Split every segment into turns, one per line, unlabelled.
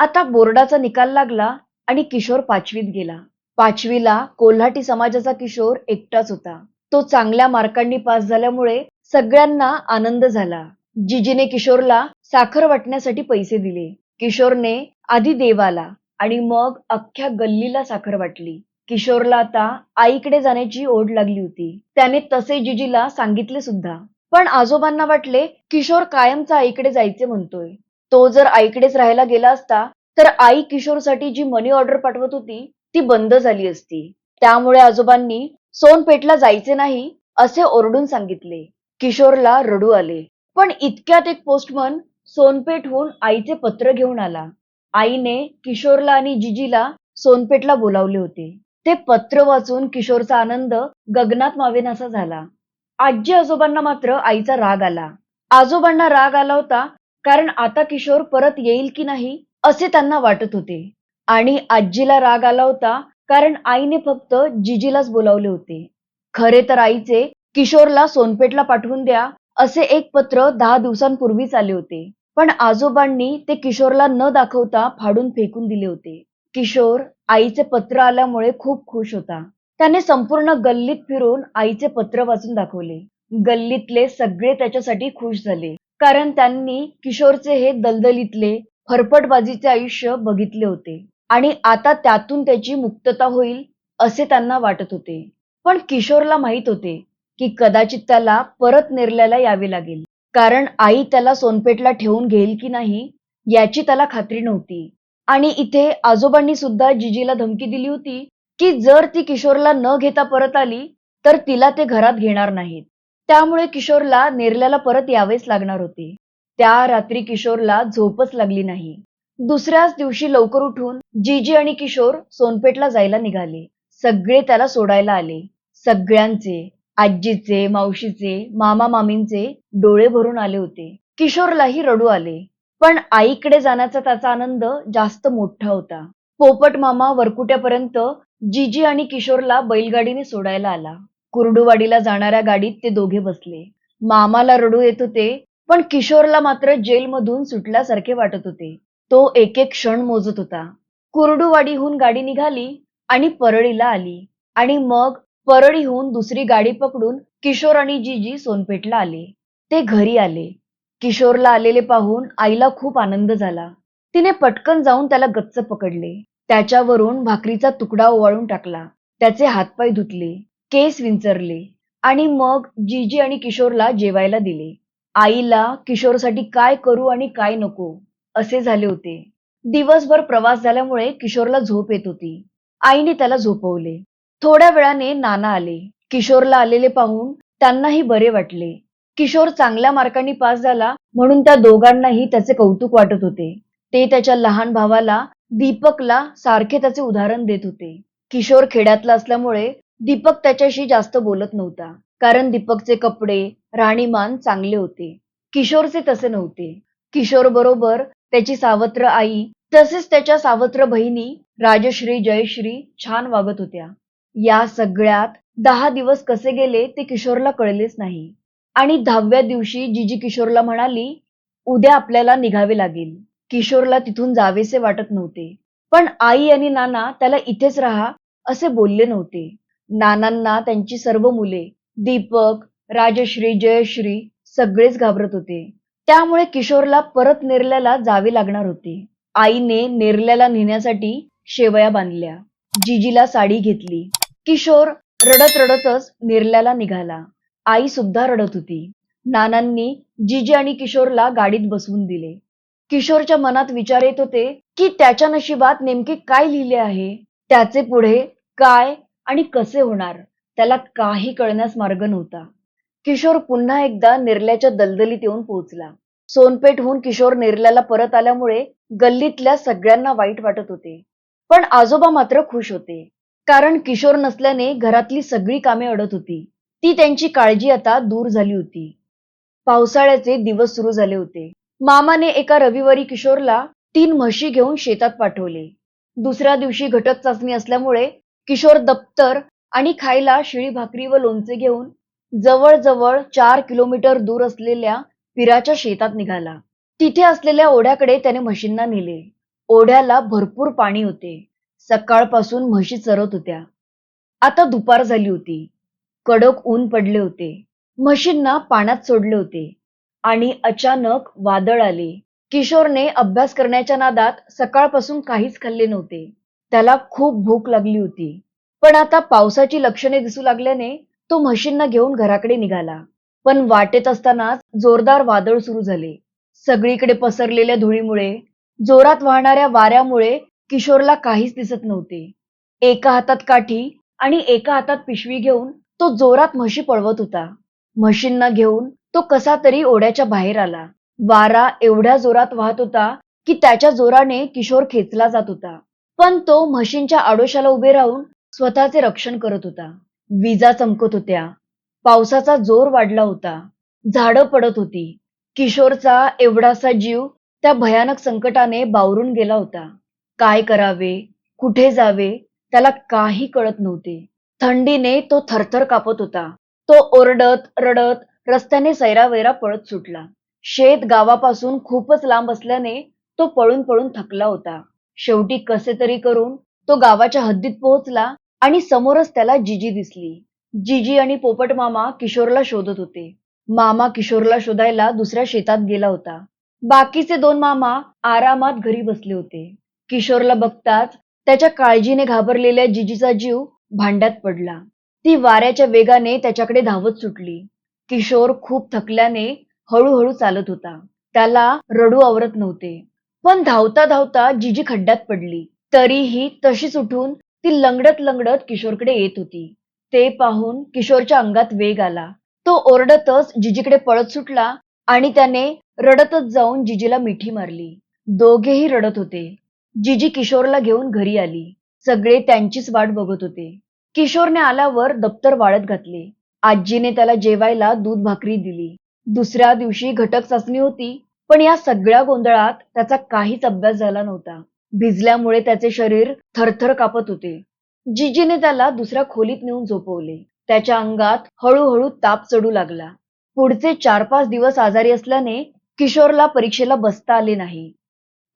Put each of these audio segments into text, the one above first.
आता बोर्डाचा निकाल लागला आणि किशोर पाचवीत गेला. पाचवीला कोल्हाटी समाजाचा किशोर एकटाच होता. तो चांगल्या मार्कांनी पास झाल्यामुळे सगळ्यांना आनंद झाला. जिजीने किशोरला साखर वाटण्यासाठी पैसे दिले. किशोरने आधी देवाला आणि मग अख्ख्या गल्लीला साखर वाटली. किशोरला आता आईकडे जाण्याची ओढ लागली होती. त्याने तसे जिजीला सांगितले सुद्धा. पण आजोबांना वाटले किशोर कायमचा आईकडे जायचे म्हणतोय. तो जर आईकडेच राहायला गेला असता तर आई किशोरसाठी जी मनी ऑर्डर पाठवत होती ती बंद झाली असती. त्यामुळे आजोबांनी सोनपेठला जायचे नाही असे ओरडून सांगितले. किशोरला रडू आले. पण इतक्यात एक पोस्टमन सोनपेठहून आईचे पत्र घेऊन आला. आईने किशोरला आणि जिजीला सोनपेठला बोलावले होते. ते पत्र वाचून किशोरचा आनंद गगनात मावेनासा झाला. आजी आजोबांना मात्र आईचा राग आला. आजोबांना राग आला होता कारण आता किशोर परत येईल की नाही असे त्यांना वाटत होते. आणि आजीला राग आला होता कारण आईने फक्त जिजीलाच बोलावले होते. खरे तर आईचे किशोरला सोनपेठला पाठवून द्या असे एक पत्र दहा दिवसांपूर्वीच आले होते. पण आजोबांनी ते किशोरला न दाखवता फाडून फेकून दिले होते. किशोर आईचे पत्र आल्यामुळे खूप खुश होता. त्याने संपूर्ण गल्लीत फिरून आईचे पत्र वाचून दाखवले. गल्लीतले सगळे त्याच्यासाठी खुश झाले. कारण त्यांनी किशोरचे हे दलदलीतले फरफटबाजीचे आयुष्य बघितले होते. आणि आता त्यातून त्याची मुक्तता होईल असे त्यांना वाटत होते. पण किशोरला माहीत होते की कदाचित त्याला परत नेरल्याला यावे लागेल. कारण आई त्याला सोनपेठला ठेवून घेईल की नाही याची त्याला खात्री नव्हती. आणि इथे आजोबांनी सुद्धा जिजीला धमकी दिली होती की जर ती किशोरला न घेता परत आली तर तिला ते घरात घेणार नाहीत. त्यामुळे किशोरला नेरल्याला परत यावेच लागणार होते. त्या रात्री किशोरला झोपच लागली नाही. दुसऱ्याच दिवशी लवकर उठून जीजी आणि किशोर सोनपेठला जायला निघाले. सगळे त्याला सोडायला आले. सगळ्यांचे आजीचे मावशीचे मामा मामींचे डोळे भरून आले होते. किशोरलाही रडू आले. पण आईकडे जाण्याचा त्याचा आनंद जास्त मोठा होता. पोपट मामा वरकुट्यापर्यंत जीजी आणि किशोरला बैलगाडीने सोडायला आला. कुर्डुवाडीला जाणाऱ्या गाडीत ते दोघे बसले. मामाला रडू येत होते पण किशोरला मात्र जेलमधून सुटल्यासारखे वाटत होते. तो एक एक क्षण मोजत होता. कुर्डुवाडीहून गाडी निघाली आणि परळीला आली. आणि मग परळीहून दुसरी गाडी पकडून किशोर आणि जीजी सोनपेठला आले. ते घरी आले. किशोरला आलेले पाहून आईला खूप आनंद झाला. तिने पटकन जाऊन त्याला गच्च पकडले. त्याच्यावरून भाकरीचा तुकडा ओवाळून टाकला. त्याचे हातपाय धुतले. केस विंचरले आणि मग जीजी आणि किशोरला जेवायला दिले. आईला किशोरसाठी काय करू आणि काय नको असे झाले होते. दिवसभर प्रवास झाल्यामुळे किशोरला झोप येत होती. आईने त्याला झोपवले. थोड्या वेळाने नाना आले. किशोरला आलेले पाहून त्यांनाही बरे वाटले. किशोर चांगल्या मार्कांनी पास झाला म्हणून त्या दोघांनाही त्याचे कौतुक वाटत होते. ते त्याच्या लहान भावाला दीपकला सारखे त्याचे उदाहरण देत होते. किशोर खेड्यातला असल्यामुळे दीपक त्याच्याशी जास्त बोलत नव्हता. कारण दीपकचे कपडे राहणीमान चांगले होते. किशोरचे तसे नव्हते. किशोर बरोबर त्याची सावत्र आई तसेच त्याच्या सावत्र बहिणी राजश्री जयश्री छान वागत होत्या. या सगळ्यात दहा दिवस कसे गेले ते किशोरला कळलेच नाही. आणि दहाव्या दिवशी जिजी किशोरला म्हणाली उद्या आपल्याला निघावे लागेल. किशोरला तिथून जावेसे वाटत नव्हते. पण आई आणि नाना त्याला इथेच राहा असे बोलले नव्हते. नानांना त्यांची सर्व मुले दीपक राजश्री जयश्री सगळेच घाबरत होते. त्यामुळे किशोरला परत नेरल्याला जावे लागणार होते. आईने नेरल्याला नेण्यासाठी शेवया बांधल्या. जिजीला साडी घेतली. किशोर रडत रडतच नेरल्याला निघाला. आई सुद्धा रडत होती. नानांनी जिजी आणि किशोरला गाडीत बसवून दिले. किशोरच्या मनात विचार येत होते की त्याच्या नशिबात नेमके काय लिहिले आहे? त्याचे पुढे काय आणि कसे होणार? त्याला काही कळण्यास मार्ग नव्हता. किशोर पुन्हा एकदा निर्ल्याच्या दलदलीत येऊन पोहोचला. सोनपेठहून किशोर निर्ल्याला परत आल्यामुळे गल्लीतल्या सगळ्यांना वाईट वाटत होते. पण आजोबा मात्र खुश होते. कारण किशोर नसल्याने घरातली सगळी कामे अडत होती. ती त्यांची काळजी आता दूर झाली होती. पावसाळ्याचे दिवस सुरू झाले होते. मामाने एका रविवारी किशोरला तीन म्हशी घेऊन शेतात पाठवले. दुसऱ्या दिवशी घटक चाचणी असल्यामुळे किशोर दप्तर आणि खायला शिळी भाकरी व लोणचे घेऊन जवळजवळ चार किलोमीटर दूर असलेल्या पिराच्या शेतात निघाला. तिथे असलेल्या ओढ्याकडे त्याने म्हशींना नेले. ओढ्याला भरपूर पाणी होते. सकाळपासून म्हशी चरत होत्या. आता दुपार झाली होती. कडक ऊन पडले होते. म्हशींना पाण्यात सोडले होते. आणि अचानक वादळ आले. किशोरने अभ्यास करण्याच्या नादात सकाळपासून काहीच खाल्ले नव्हते. त्याला खूप भूक लागली होती. पण आता पावसाची लक्षणे दिसू लागल्याने तो म्हशींना घेऊन घराकडे निघाला. पण वाटेत असतानाच जोरदार वादळ सुरू झाले. सगळीकडे पसरलेल्या धुळीमुळे जोरात वाहणाऱ्या वाऱ्यामुळे किशोरला काहीच दिसत नव्हते. एका हातात काठी आणि एका हातात पिशवी घेऊन तो जोरात म्हशी पळवत होता. म्हशींना घेऊन तो कसा तरी ओढ्याच्या बाहेर आला. वारा एवढ्या जोरात वाहत होता की त्याच्या जोराने किशोर खेचला जात होता. पण तो म्हशींच्या आडोशाला उभे राहून स्वतःचे रक्षण करत होता. विजा चमकत होत्या. पावसाचा जोर वाढला होता. झाडं पडत होती. किशोरचा एवढासा जीव त्या भयानक संकटाने बावरून गेला होता. काय करावे? कुठे जावे? त्याला काही कळत नव्हते. थंडीने तो थरथर कापत होता. तो ओरडत रडत रस्त्याने सैरावैरा पळत सुटला. शेत गावापासून खूपच लांब असल्याने तो पळून पळून थकला होता. शेवटी कसे तरी करून तो गावाच्या हद्दीत पोहोचला आणि समोरच त्याला जिजी दिसली. जिजी आणि पोपट मामा किशोरला शोधत होते. मामा किशोरला शोधायला दुसऱ्या शेतात गेला होता. बाकीचे दोन मामा आरामात घरी बसले होते. किशोरला बघताच त्याच्या काळजीने घाबरलेल्या जिजीचा जीव भांड्यात पडला. ती वाऱ्याच्या वेगाने त्याच्याकडे धावत सुटली. किशोर खूप थकल्याने हळूहळू चालत होता. त्याला रडू आवरत नव्हते. पण धावता धावता जिजी खड्ड्यात पडली. तरीही तशीच उठून ती लंगडत लंगडत किशोरकडे येत होती. ते पाहून किशोरच्या अंगात वेग आला. तो ओरडतच जिजीकडे पळत सुटला आणि त्याने रडतच जाऊन जिजीला मिठी मारली. दोघेही रडत होते. जिजी किशोरला घेऊन घरी आली. सगळे त्यांचीच वाट बघत होते. किशोरने आल्यावर दप्तर वाळत घातले. आजीने त्याला जेवायला दूध भाकरी दिली. दुसऱ्या दिवशी घटक चाचणी होती. पण या सगळ्या गोंधळात त्याचा काहीच अभ्यास झाला नव्हता. भिजल्यामुळे त्याचे शरीर थरथर कापत होते. जिजीने त्याला दुसऱ्या खोलीत नेऊन झोपवले. त्याच्या अंगात हळूहळू ताप चढू लागला. पुढचे चार पाच दिवस आजारी असल्याने किशोरला परीक्षेला बसता आले नाही.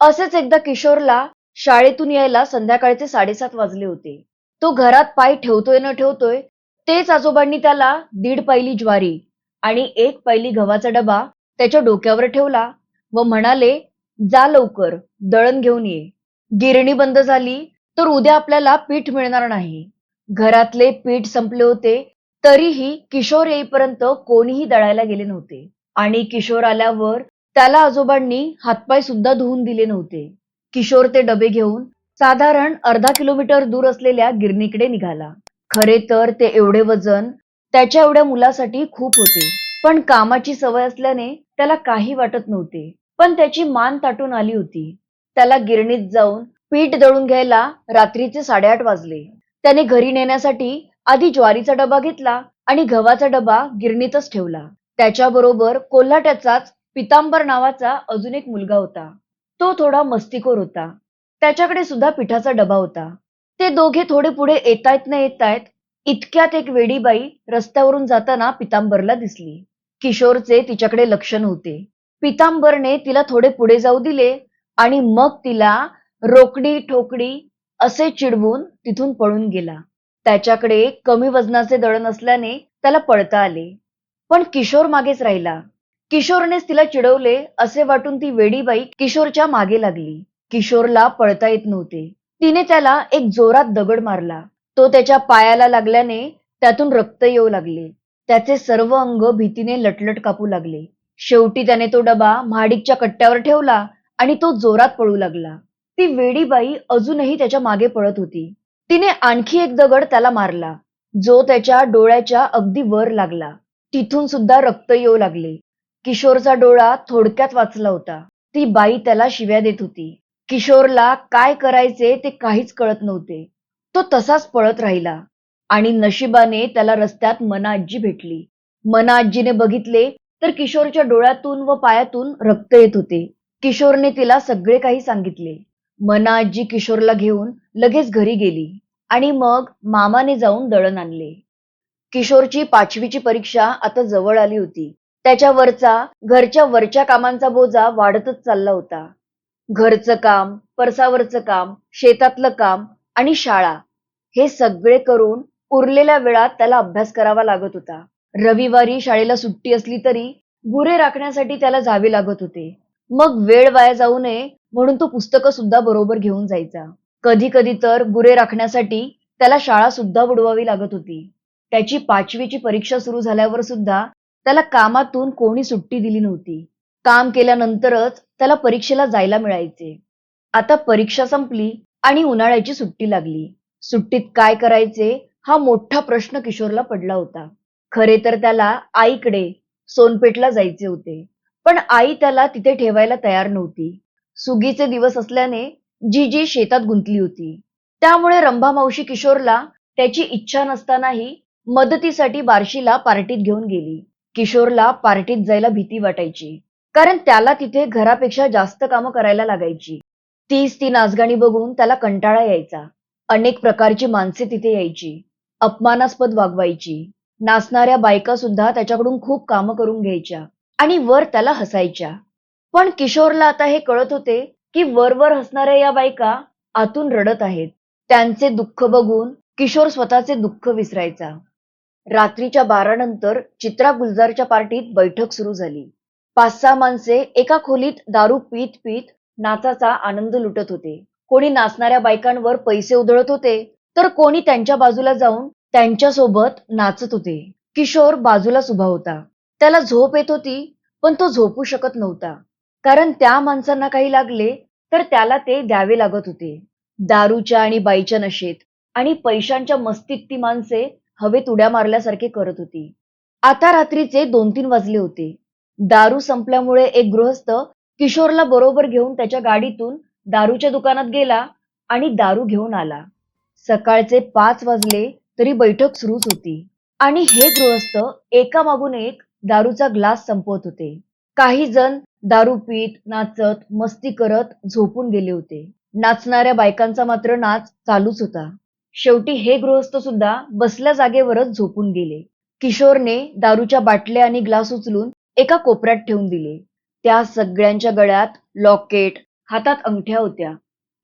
असेच एकदा किशोरला शाळेतून यायला संध्याकाळचे साडेसात वाजले होते. तो घरात पाय ठेवतोय न ठेवतोय तेच आजोबांनी त्याला दीड पायली ज्वारी आणि एक पायली गव्हाचा डबा त्याच्या डोक्यावर ठेवला व म्हणाले जा लवकर दळण घेऊन ये. गिरणी बंद झाली तर उद्या आपल्याला पीठ मिळणार नाही. घरातले पीठ संपले होते तरीही किशोर येईपर्यंत कोणीही दळायला गेले नव्हते. आणि किशोर आल्यावर त्याला आजोबांनी हातपाय सुद्धा धुवून दिले नव्हते. किशोर ते डबे घेऊन साधारण अर्धा किलोमीटर दूर असलेल्या गिरणीकडे निघाला. खरे तर ते एवढे वजन त्याच्या एवढ्या मुलासाठी खूप होते. पण कामाची सवय असल्याने त्याला काही वाटत नव्हते. पण त्याची मान ताटून आली होती. त्याला गिरणीत जाऊन पीठ दळून घ्यायला रात्रीचे साडेआठ वाजले. त्याने घरी नेण्यासाठी आधी ज्वारीचा डबा घेतला आणि गव्हाचा डबा गिरणीतच ठेवला. त्याच्याबरोबर कोल्हाट्याचाच पितांबर नावाचा अजून एक मुलगा होता. तो थोडा मस्तीखोर होता. त्याच्याकडे सुद्धा पिठाचा डबा होता. ते दोघे थोडे पुढे येतायत न येतायत इतक्यात एक वेडीबाई रस्त्यावरून जाताना पितांबरला दिसली. किशोरचे तिच्याकडे लक्ष नव्हते. पितांबरने तिला थोडे पुढे जाऊ दिले आणि मग तिला रोकडी ठोकडी असे चिडवून तिथून पळून गेला. त्याच्याकडे कमी वजनाचे दळण असल्याने त्याला पळता आले. पण किशोर मागेच राहिला. किशोरनेच तिला चिडवले असे वाटून ती वेडीबाई किशोरच्या मागे लागली. किशोरला पळता येत नव्हते. तिने त्याला एक जोरात दगड मारला. तो त्याच्या पायाला लागल्याने त्यातून रक्त येऊ लागले. त्याचे सर्व अंग भीतीने लटलट कापू लागले. शेवटी त्याने तो डबा महाडिकच्या कट्ट्यावर ठेवला आणि तो जोरात पळू लागला. ती वेडीबाई अजूनही त्याच्यामागे पळत होती. तिने आणखी एक दगड त्याला मारला. जो त्याच्या डोळ्याच्या अगदी वर लागला. तिथून सुद्धा रक्त येऊ लागले. किशोरचा डोळा थोडक्यात वाचला होता. ती बाई त्याला शिव्या देत होती. किशोरला काय करायचे ते काहीच कळत नव्हते. तो तसाच पळत राहिला. आणि नशिबाने त्याला रस्त्यात मना आजी भेटली. मना आजीने बघितले तर किशोरच्या डोळ्यातून व पायातून रक्त येत होते. किशोरने तिला सगळे काही सांगितले. मना आजी किशोरला घेऊन लगेच घरी गेली आणि मग मामाने जाऊन दळण आणले. किशोरची पाचवीची परीक्षा आता जवळ आली होती. त्याच्यावरचा घरच्या वरच्या कामांचा बोजा वाढतच चालला होता. घरचं काम परसावरचं काम शेतातलं काम आणि शाळा हे सगळे करून उरलेल्या वेळात त्याला अभ्यास करावा लागत होता. रविवारी शाळेला सुट्टी असली तरी गुरे राखण्यासाठी त्याला जावे लागत होते. मग वेळ वाया जाऊ नये म्हणून तो पुस्तकं सुद्धा बरोबर घेऊन जायचा. कधी कधी तर गुरे राखण्यासाठी त्याला शाळा सुद्धा बुडवावी लागत होती. त्याची पाचवीची परीक्षा सुरू झाल्यावर सुद्धा त्याला कामातून कोणी सुट्टी दिली नव्हती. काम केल्यानंतरच त्याला परीक्षेला जायला मिळायचे. आता परीक्षा संपली आणि उन्हाळ्याची सुट्टी लागली. सुट्टीत काय करायचे हा मोठा प्रश्न किशोरला पडला होता. खरे तर त्याला आईकडे सोनपेठला जायचे होते. पण आई त्याला तिथे ठेवायला तयार नव्हती. सुगीचे दिवस असल्याने जीजी शेतात गुंतली होती. त्यामुळे रंभा मावशी किशोरला त्याची इच्छा नसतानाही मदतीसाठी बार्शीला पार्टीत घेऊन गेली. किशोरला पार्टीत जायला भीती वाटायची. कारण त्याला तिथे घरापेक्षा जास्त कामं करायला लागायची. तीच ती नाचगाणी बघून त्याला कंटाळा यायचा. अनेक प्रकारची माणसे तिथे यायची. अपमानास्पद वागवायची. नाचणाऱ्या बायका सुद्धा त्याच्याकडून खूप कामं करून घ्यायच्या आणि वर त्याला हसायच्या. पण किशोरला आता हे कळत होते की वरवर हसणाऱ्या या बायका आतून रडत आहेत. त्यांचे दुःख बघून किशोर स्वतःचे दुःख विसरायचा. रात्रीच्या बारा नंतर चित्रा गुलजारच्या पार्टीत बैठक सुरू झाली. पाच सहा माणसे एका खोलीत दारू पीत पीत नाचाचा आनंद लुटत होते. कोणी नाचणाऱ्या बायकांवर पैसे उधळत होते तर कोणी त्यांच्या बाजूला जाऊन त्यांच्यासोबत नाचत होते. किशोर बाजूलाच उभा होता. त्याला झोप येत होती पण तो झोपू शकत नव्हता. कारण त्या माणसांना काही लागले तर त्याला ते द्यावे लागत होते. दारूच्या आणि बाईच्या नशेत आणि पैशांच्या मस्तीत ती माणसे हवेत उड्या मारल्यासारखे करत होती. आता रात्रीचे दोन तीन वाजले होते. दारू संपल्यामुळे एक गृहस्थ किशोरला बरोबर घेऊन त्याच्या गाडीतून दारूच्या दुकानात गेला आणि दारू घेऊन आला. सकाळचे पाच वाजले तरी बैठक सुरूच होती. आणि हे गृहस्थ एका मागून एक दारूचा ग्लास संपवत होते. काही जण दारू पीत नाचत मस्ती करत झोपून गेले होते. नाचणाऱ्या बायकांचा मात्र नाच चालूच होता. शेवटी हे गृहस्थ सुद्धा बसल्या जागेवरच झोपून गेले. किशोरने दारूच्या बाटल्या आणि ग्लास उचलून एका कोपऱ्यात ठेवून दिले. त्या सगळ्यांच्या गळ्यात लॉकेट हातात अंगठ्या होत्या.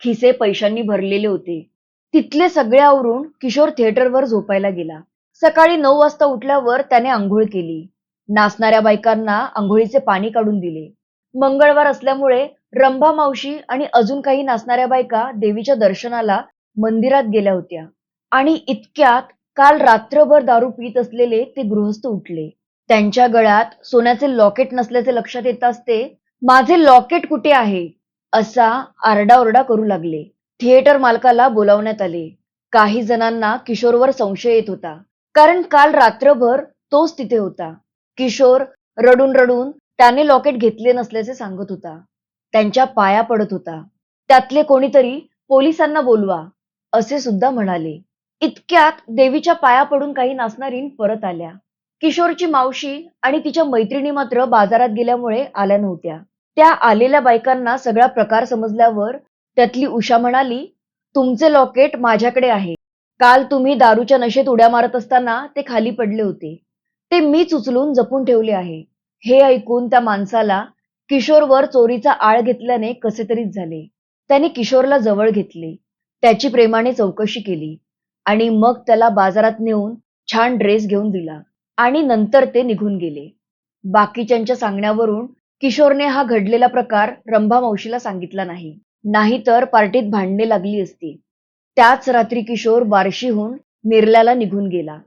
खिसे पैशांनी भरलेले होते. तिथले सगळे आवरून किशोर थिएटरवर झोपायला गेला. सकाळी नऊ वाजता उठल्यावर त्याने आंघोळ केली. नाचणाऱ्या बायकांना आंघोळीचे पाणी काढून दिले. मंगळवार असल्यामुळे रंभा मावशी आणि अजून काही नाचणाऱ्या बायका देवीच्या दर्शनाला मंदिरात गेल्या होत्या. आणि इतक्यात काल रात्रभर दारू पित असलेले ते गृहस्थ उठले. त्यांच्या गळ्यात सोन्याचे लॉकेट नसल्याचे लक्षात येताच ते माझे लॉकेट कुठे आहे? असा आरडाओरडा करू लागले. थिएटर मालकाला बोलावण्यात आले. काही जणांना किशोरवर संशय येत होता. कारण काल रात्रभर तोच तिथे होता. किशोर रडून रडून त्याने लॉकेट घेतले नसल्याचे सांगत होता. त्यांच्या पाया पडत होता. त्यातले कोणीतरी पोलिसांना बोलवा असे सुद्धा म्हणाले. इतक्यात देवीच्या पाया पडून काही नाचणारीन परत आल्या. किशोरची मावशी आणि तिच्या मैत्रिणी मात्र बाजारात गेल्यामुळे आल्या नव्हत्या. त्या आलेल्या बायकांना सगळा प्रकार समजल्यावर त्यातली उषा म्हणाली तुमचे लॉकेट माझ्याकडे आहे. काल तुम्ही दारूच्या नशेत उड्या मारत असताना ते खाली पडले होते. ते मीच उचलून जपून ठेवले आहे. हे ऐकून त्या माणसाला किशोरवर चोरीचा आळ घेतल्याने कसे तरीच झाले. त्याने किशोरला जवळ घेतले. त्याची प्रेमाने चौकशी केली. आणि मग त्याला बाजारात नेऊन छान ड्रेस घेऊन दिला. आणि नंतर ते निघून गेले. बाकीच्यांच्या सांगण्यावरून किशोरने हा घडलेला प्रकार रंभा मावशीला सांगितला नाही. नाहीतर पार्टीत भांडणे लागली असती. त्याच रात्री किशोर बार्शीहून नेरल्याला निघून गेला.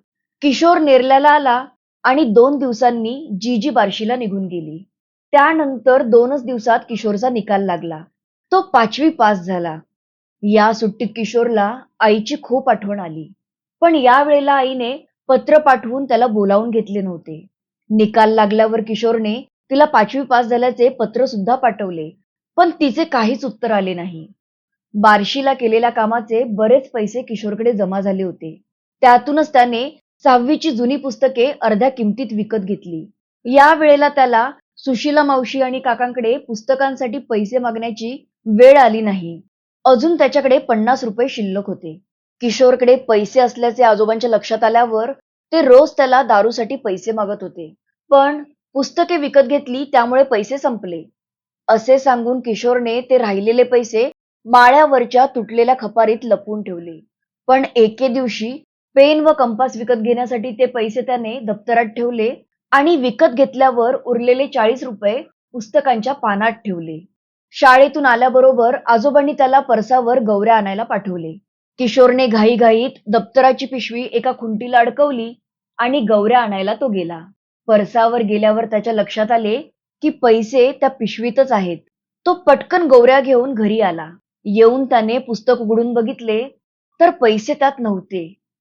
किशोर नेरल्याला आला आणि दोन दिवसांनी जीजी बार्शीला निघून गेली. त्यानंतर दोनच दिवसात किशोरचा निकाल लागला. तो पाचवी पास झाला. या सुट्टीत किशोरला आईची खूप आठवण आली. पण या वेळेला आईने पत्र पाठवून त्याला बोलावून घेतले नव्हते. निकाल लागल्यावर किशोरने तिला पाचवी पास झाल्याचे पत्र सुद्धा पाठवले. पण तिचे काहीच उत्तर आले नाही. बार्शीला केलेल्या कामाचे बरेच पैसे किशोरकडे जमा झाले होते. त्यातूनच त्याने सहावीची जुनी पुस्तके अर्ध्या किमतीत विकत घेतली. या वेळेला त्याला सुशीला मावशी आणि काकांकडे पुस्तकांसाठी पैसे मागण्याची वेळ आली नाही. अजून त्याच्याकडे पन्नास रुपये शिल्लक होते. किशोरकडे पैसे असल्याचे आजोबांच्या लक्षात आल्यावर ते रोज त्याला दारूसाठी पैसे मागत होते. पण पुस्तके विकत घेतली त्यामुळे पैसे संपले. असे सांगून किशोरने ते राहिलेले पैसे माळ्यावरच्या तुटलेल्या खपारीत लपवून ठेवले. पण एके दिवशी पेन व कंपास विकत घेण्यासाठी ते पैसे त्याने दप्तरात ठेवले आणि विकत घेतल्यावर उरलेले चाळीस रुपये पुस्तकांच्या पानात ठेवले. शाळेतून आल्याबरोबर आजोबांनी त्याला परसावर गौऱ्या आणायला पाठवले. किशोरने घाईघाईत दप्तराची पिशवी एका खुंटीला अडकवली आणि गौऱ्या आणायला तो गेला. परसावर गेल्यावर त्याच्या लक्षात आले की पैसे त्या पिशवीतच आहेत. तो पटकन गौऱ्या घेऊन घरी आला. येऊन त्याने पुस्तक उघडून बघितले तर पैसे त्यात नव्हते.